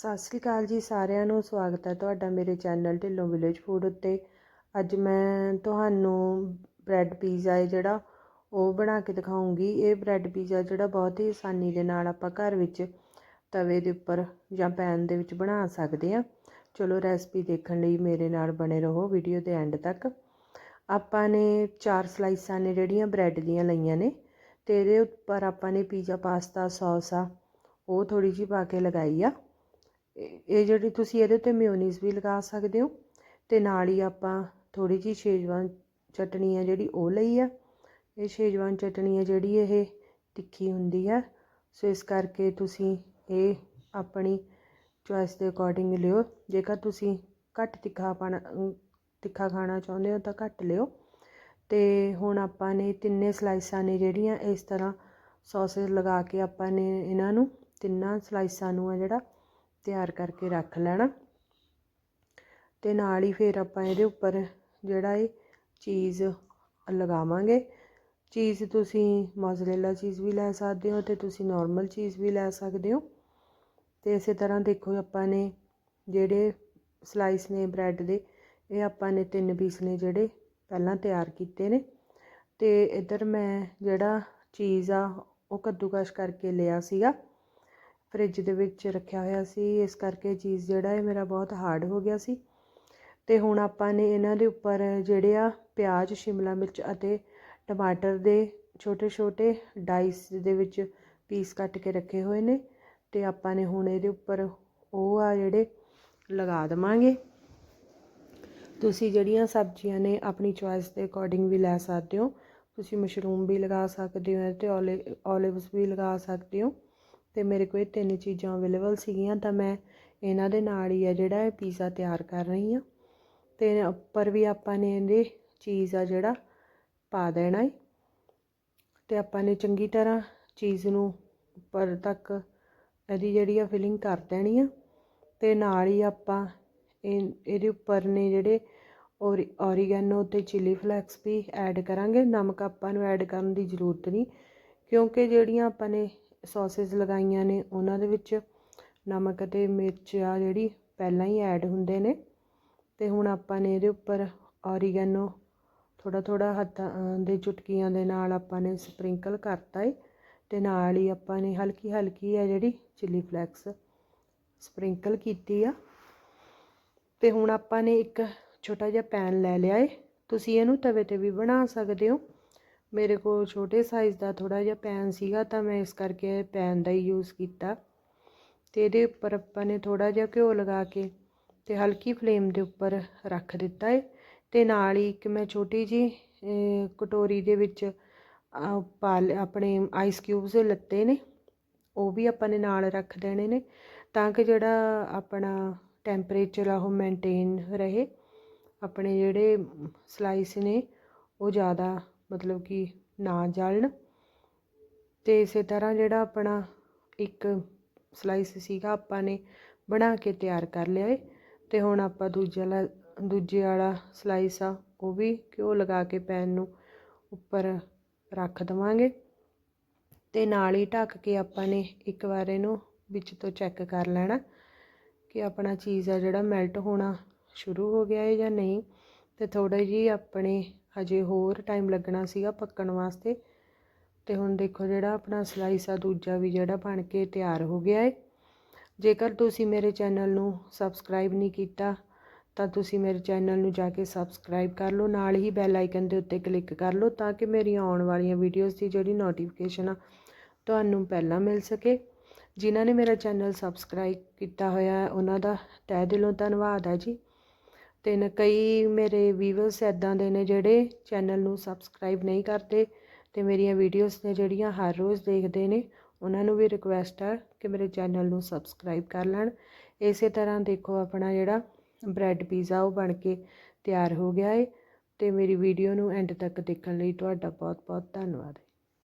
ਸਤਿ ਸ੍ਰੀ ਅਕਾਲ ਜੀ ਸਾਰਿਆਂ ਨੂੰ, ਸਵਾਗਤ ਹੈ ਤੁਹਾਡਾ ਮੇਰੇ ਚੈਨਲ ਢਿੱਲੋਂ ਵਿਲੇਜ ਫੂਡ ਉੱਤੇ। ਅੱਜ ਮੈਂ ਤੁਹਾਨੂੰ ਬ੍ਰੈਡ ਪੀਜ਼ਾ ਹੈ ਜਿਹੜਾ ਉਹ ਬਣਾ ਕੇ ਦਿਖਾਉਂਗੀ। ਇਹ ਬ੍ਰੈਡ ਪੀਜ਼ਾ ਜਿਹੜਾ ਬਹੁਤ ਹੀ ਆਸਾਨੀ ਦੇ ਨਾਲ ਆਪਾਂ ਘਰ ਵਿੱਚ ਤਵੇ ਦੇ ਉੱਪਰ ਜਾਂ ਪੈਨ ਦੇ ਵਿੱਚ ਬਣਾ ਸਕਦੇ ਆ ਚਲੋ ਰੈਸਪੀ ਦੇਖਣ ਲਈ ਮੇਰੇ ਨਾਲ ਬਣੇ ਰਹੋ ਵੀਡੀਓ ਦੇ ਐਂਡ ਤੱਕ। ਆਪਾਂ ਨੇ ਚਾਰ ਸਲਾਈਸਾਂ ਨੇ ਜਿਹੜੀਆਂ ਬ੍ਰੈਡ ਦੀਆਂ ਲਈਆਂ ਨੇ ਤੇ ਇਹਦੇ ਉੱਪਰ ਆਪਾਂ ਨੇ ਪੀਜ਼ਾ ਪਾਸਤਾ ਸੌਸ ਆ, ਉਹ ਥੋੜੀ ਜਿਹੀ ਪਾ ਕੇ ਲਗਾਈ ਆ। ਇਹ ਜਿਹੜੀ ਤੁਸੀਂ ਇਹਦੇ ਉੱਤੇ ਮਿਓਨੀਜ਼ ਵੀ ਲਗਾ ਸਕਦੇ ਹੋ ਅਤੇ ਨਾਲ ਹੀ ਆਪਾਂ ਥੋੜ੍ਹੀ ਜਿਹੀ ਸ਼ੇਜਵਾਨ ਚਟਣੀ ਆ ਜਿਹੜੀ ਉਹ ਲਈ ਆ। ਇਹ ਸ਼ੇਜਵਾਨ ਚਟਣੀ ਹੈ ਜਿਹੜੀ ਇਹ ਤਿੱਖੀ ਹੁੰਦੀ ਹੈ। ਸੋ ਇਸ ਕਰਕੇ ਤੁਸੀਂ ਇਹ ਆਪਣੀ ਚੋਇਸ ਦੇ ਅਕੋਰਡਿੰਗ ਲਿਓ। ਜੇਕਰ ਤੁਸੀਂ ਘੱਟ ਤਿੱਖਾ ਪਾਣਾ, ਤਿੱਖਾ ਖਾਣਾ ਚਾਹੁੰਦੇ ਹੋ ਤਾਂ ਘੱਟ ਲਿਓ। ਤੇ ਹੁਣ ਆਪਾਂ ਨੇ ਤਿੰਨੇ ਸਲਾਈਸਾਂ ਨੇ ਜਿਹੜੀਆਂ, ਇਸ ਤਰ੍ਹਾਂ ਸੌਸੇਸ ਲਗਾ ਕੇ ਆਪਾਂ ਨੇ ਇਹਨਾਂ ਨੂੰ ਤਿੰਨਾਂ ਸਲਾਈਸਾਂ ਨੂੰ ਆ ਜਿਹੜਾ ਤਿਆਰ ਕਰਕੇ ਰੱਖ ਲੈਣਾ। ਤੇ ਨਾਲ ਹੀ ਫਿਰ ਆਪਾਂ ਇਹਦੇ ਉੱਪਰ ਜਿਹੜਾ ਇਹ ਚੀਜ਼ ਲਗਾਵਾਂਗੇ। ਚੀਜ਼ ਤੁਸੀਂ ਮੋਜ਼ਰੇਲਾ ਚੀਜ਼ ਵੀ ਲੈ ਸਕਦੇ ਹੋ ਤੇ ਤੁਸੀਂ ਨਾਰਮਲ ਚੀਜ਼ ਵੀ ਲੈ ਸਕਦੇ ਹੋ। ਤੇ ਇਸੇ ਤਰ੍ਹਾਂ ਦੇਖੋ ਆਪਾਂ ਨੇ ਜਿਹੜੇ ਸਲਾਈਸ ਨੇ ਬ੍ਰੈਡ ਦੇ, ਇਹ ਆਪਾਂ ਨੇ ਤਿੰਨ ਪੀਸ ਨੇ ਜਿਹੜੇ ਪਹਿਲਾਂ ਤਿਆਰ ਕੀਤੇ ਨੇ। ਤੇ ਇੱਧਰ ਮੈਂ ਜਿਹੜਾ ਚੀਜ਼ ਆ, ਉਹ ਕੱਦੂਕਸ਼ ਕਰਕੇ ਲਿਆ ਸੀਗਾ। ਫਰਿੱਜ ਦੇ ਵਿੱਚ ਰੱਖਿਆ ਹੋਇਆ ਸੀ। ਇਸ ਕਰਕੇ ਚੀਜ਼ ਜਿਹੜਾ ਹੈ ਮੇਰਾ ਬਹੁਤ ਹਾਰਡ ਹੋ ਗਿਆ ਸੀ। ਤੇ ਹੁਣ ਆਪਾਂ ਨੇ ਇਹਨਾਂ ਦੇ ਉੱਪਰ ਜਿਹੜੇ ਆ ਪਿਆਜ਼, ਸ਼ਿਮਲਾ ਮਿਰਚ ਅਤੇ ਟਮਾਟਰ ਦੇ ਛੋਟੇ ਛੋਟੇ ਡਾਈਸ ਦੇ ਵਿੱਚ ਪੀਸ ਕੱਟ ਕੇ ਰੱਖੇ ਹੋਏ ਨੇ। ਤੇ ਆਪਾਂ ਨੇ ਹੁਣ ਇਹਦੇ ਉੱਪਰ ਉਹ ਆ ਜਿਹੜੇ ਲਗਾ ਦਵਾਂਗੇ। ਤੁਸੀਂ ਜਿਹੜੀਆਂ ਸਬਜ਼ੀਆਂ ਨੇ ਆਪਣੀ ਚੋਇਸ ਦੇ ਅਕੋਰਡਿੰਗ ਵੀ ਲੈ ਸਕਦੇ ਹੋ। ਤੁਸੀਂ ਮਸ਼ਰੂਮ ਵੀ ਲਗਾ ਸਕਦੇ ਹੋ ਤੇ ਓਲਿਵਸ ਵੀ ਲਗਾ ਸਕਦੇ ਹੋ। ਅਤੇ ਮੇਰੇ ਕੋਲ ਇਹ ਤਿੰਨ ਚੀਜ਼ਾਂ ਅਵੇਲੇਬਲ ਸੀਗੀਆਂ, ਤਾਂ ਮੈਂ ਇਹਨਾਂ ਦੇ ਨਾਲ ਹੀ ਆ ਜਿਹੜਾ ਇਹ ਪੀਜ਼ਾ ਤਿਆਰ ਕਰ ਰਹੀ ਆ ਤੇ ਉੱਪਰ ਵੀ ਆਪਾਂ ਨੇ ਇਹਦੇ ਚੀਜ਼ ਆ ਜਿਹੜਾ ਪਾ ਦੇਣਾ ਹੈ ਅਤੇ ਆਪਾਂ ਨੇ ਚੰਗੀ ਤਰ੍ਹਾਂ ਚੀਜ਼ ਨੂੰ ਉੱਪਰ ਤੱਕ ਇਹਦੀ ਜਿਹੜੀ ਆ ਫਿਲਿੰਗ ਕਰ ਦੇਣੀ ਆ। ਅਤੇ ਨਾਲ ਹੀ ਆਪਾਂ ਇਹ, ਇਹਦੇ ਉੱਪਰ ਨੇ ਜਿਹੜੇ ਔਰੀਗੈਨੋ ਅਤੇ ਚਿਲੀ ਫਲੈਕਸ ਵੀ ਐਡ ਕਰਾਂਗੇ। ਨਮਕ ਆਪਾਂ ਨੂੰ ਐਡ ਕਰਨ ਦੀ ਜ਼ਰੂਰਤ ਨਹੀਂ, ਕਿਉਂਕਿ ਜਿਹੜੀਆਂ ਆਪਾਂ ਨੇ ਸੋਸਿਸ ਲਗਾਈਆਂ ਨੇ, ਉਹਨਾਂ ਦੇ ਵਿੱਚ ਨਮਕ ਅਤੇ ਮਿਰਚ ਆ ਜਿਹੜੀ ਪਹਿਲਾਂ ਹੀ ਐਡ ਹੁੰਦੇ ਨੇ। ਅਤੇ ਹੁਣ ਆਪਾਂ ਨੇ ਇਹਦੇ ਉੱਪਰ ਔਰੀਗੈਨੋ ਥੋੜ੍ਹਾ ਥੋੜ੍ਹਾ ਹੱਥਾਂ ਦੇ ਚੁਟਕੀਆਂ ਦੇ ਨਾਲ ਆਪਾਂ ਨੇ ਸਪ੍ਰਿੰਕਲ ਕਰਤਾ ਏ। ਅਤੇ ਨਾਲ ਹੀ ਆਪਾਂ ਨੇ ਹਲਕੀ ਹਲਕੀ ਆ ਜਿਹੜੀ ਚਿੱਲੀ ਫਲੈਕਸ ਸਪ੍ਰਿੰਕਲ ਕੀਤੀ ਆ। ਅਤੇ ਹੁਣ ਆਪਾਂ ਨੇ ਇੱਕ ਛੋਟਾ ਜਿਹਾ ਪੈਨ ਲੈ ਲਿਆ ਏ। ਤੁਸੀਂ ਇਹਨੂੰ ਤਵੇ ਤੇ ਵੀ ਬਣਾ ਸਕਦੇ ਹੋ। ਮੇਰੇ ਕੋਲ ਛੋਟੇ ਸਾਈਜ਼ ਦਾ ਥੋੜਾ ਜਿਹਾ ਪੈਨ ਸੀਗਾ ਤਾਂ ਮੈਂ ਇਸ ਕਰਕੇ ਪੈਨ ਦਾ ਹੀ ਯੂਜ਼ ਕੀਤਾ। ਤੇ ਇਹਦੇ ਉੱਪਰ ਆਪਾਂ ਨੇ ਥੋੜਾ ਜਿਹਾ ਘਿਓ ਲਗਾ ਕੇ ਤੇ ਹਲਕੀ ਫਲੇਮ ਦੇ ਉੱਪਰ ਰੱਖ ਦਿੱਤਾ ਹੈ ਤੇ ਨਾਲ ਹੀ ਇੱਕ ਮੈਂ ਛੋਟੀ ਜੀ ਕਟੋਰੀ ਦੇ ਵਿੱਚ ਪਾ ਆਪਣੇ ਆਈਸ ਕਿਊਬਸ ਲੱਤੇ ਨੇ, ਉਹ ਵੀ ਆਪਾਂ ਨੇ ਨਾਲ ਰੱਖ ਦੇਣੇ ਨੇ ਤਾਂ ਕਿ ਜਿਹੜਾ ਆਪਣਾ ਟੈਂਪਰੇਚਰ ਆ ਉਹ ਮੇਨਟੇਨ ਰਹੇ। ਆਪਣੇ ਜਿਹੜੇ ਸਲਾਈਸ ਨੇ ਉਹ ਜ਼ਿਆਦਾ ਮਤਲਬ ਕਿ ਨਾ ਜਲਣ। ਅਤੇ ਇਸੇ ਤਰ੍ਹਾਂ ਜਿਹੜਾ ਆਪਣਾ ਇੱਕ ਸਲਾਈਸ ਸੀਗਾ, ਆਪਾਂ ਨੇ ਬਣਾ ਕੇ ਤਿਆਰ ਕਰ ਲਿਆ ਏ। ਅਤੇ ਹੁਣ ਆਪਾਂ ਦੂਜੇ ਵਾਲਾ ਦੂਜੇ ਵਾਲਾ ਸਲਾਈਸ ਆ, ਉਹ ਵੀ ਘਿਓ ਲਗਾ ਕੇ ਪੈਨ ਨੂੰ ਉੱਪਰ ਰੱਖ ਦੇਵਾਂਗੇ। ਅਤੇ ਨਾਲ ਹੀ ਢੱਕ ਕੇ ਆਪਾਂ ਨੇ ਇੱਕ ਵਾਰ ਇਹਨੂੰ ਵਿੱਚ ਤੋਂ ਚੈੱਕ ਕਰ ਲੈਣਾ ਕਿ ਆਪਣਾ ਚੀਜ਼ ਆ ਜਿਹੜਾ ਮੈਲਟ ਹੋਣਾ ਸ਼ੁਰੂ ਹੋ ਗਿਆ ਹੈ ਜਾਂ ਨਹੀਂ। ਅਤੇ ਥੋੜ੍ਹਾ ਜਿਹੀ ਆਪਣੇ ਹਜੇ ਹੋਰ ਟਾਈਮ ਲੱਗਣਾ ਸੀਗਾ ਪੱਕਣ ਵਾਸਤੇ। ਅਤੇ ਹੁਣ ਦੇਖੋ ਜਿਹੜਾ ਆਪਣਾ ਸਲਾਈਸ ਆ, ਦੂਜਾ ਵੀ ਜਿਹੜਾ ਬਣ ਕੇ ਤਿਆਰ ਹੋ ਗਿਆ ਹੈ ਜੇਕਰ ਤੁਸੀਂ ਮੇਰੇ ਚੈਨਲ ਨੂੰ ਸਬਸਕ੍ਰਾਈਬ ਨਹੀਂ ਕੀਤਾ, ਤਾਂ ਤੁਸੀਂ ਮੇਰੇ ਚੈਨਲ ਨੂੰ ਜਾ ਕੇ ਸਬਸਕ੍ਰਾਈਬ ਕਰ ਲਓ। ਨਾਲ ਹੀ ਬੈਲ ਆਈਕਨ ਦੇ ਉੱਤੇ ਕਲਿੱਕ ਕਰ ਲਓ ਤਾਂ ਕਿ ਮੇਰੀਆਂ ਆਉਣ ਵਾਲੀਆਂ ਵੀਡੀਓਜ਼ ਦੀ ਜਿਹੜੀ ਨੋਟੀਫਿਕੇਸ਼ਨ ਆ, ਤੁਹਾਨੂੰ ਪਹਿਲਾਂ ਮਿਲ ਸਕੇ। ਜਿਨ੍ਹਾਂ ਨੇ ਮੇਰਾ ਚੈਨਲ ਸਬਸਕ੍ਰਾਈਬ ਕੀਤਾ ਹੋਇਆ ਉਹਨਾਂ ਦਾ ਤਹਿ ਦਿਲੋਂ ਧੰਨਵਾਦ ਹੈ ਜੀ। ਤੇ ਕਈ ਮੇਰੇ ਵੀਵਰਸ ਇੱਦਾਂ ਦੇ ਨੇ ਜਿਹੜੇ ਚੈਨਲ ਨੂੰ ਸਬਸਕ੍ਰਾਈਬ ਨਹੀਂ ਕਰਦੇ ਅਤੇ ਮੇਰੀਆਂ ਵੀਡੀਓਜ਼ ਨੇ ਜਿਹੜੀਆਂ ਹਰ ਰੋਜ਼ ਦੇਖਦੇ ਨੇ, ਉਹਨਾਂ ਨੂੰ ਵੀ ਰਿਕੁਐਸਟ ਆ ਕਿ ਮੇਰੇ ਚੈਨਲ ਨੂੰ ਸਬਸਕ੍ਰਾਈਬ ਕਰ ਲੈਣ। ਇਸੇ ਤਰ੍ਹਾਂ ਦੇਖੋ ਆਪਣਾ ਜਿਹੜਾ ਬ੍ਰੈਡ ਪੀਜ਼ਾ ਉਹ ਬਣ ਕੇ ਤਿਆਰ ਹੋ ਗਿਆ ਹੈ ਅਤੇ ਮੇਰੀ ਵੀਡੀਓ ਨੂੰ ਐਂਡ ਤੱਕ ਦੇਖਣ ਲਈ ਤੁਹਾਡਾ ਬਹੁਤ ਬਹੁਤ ਧੰਨਵਾਦ।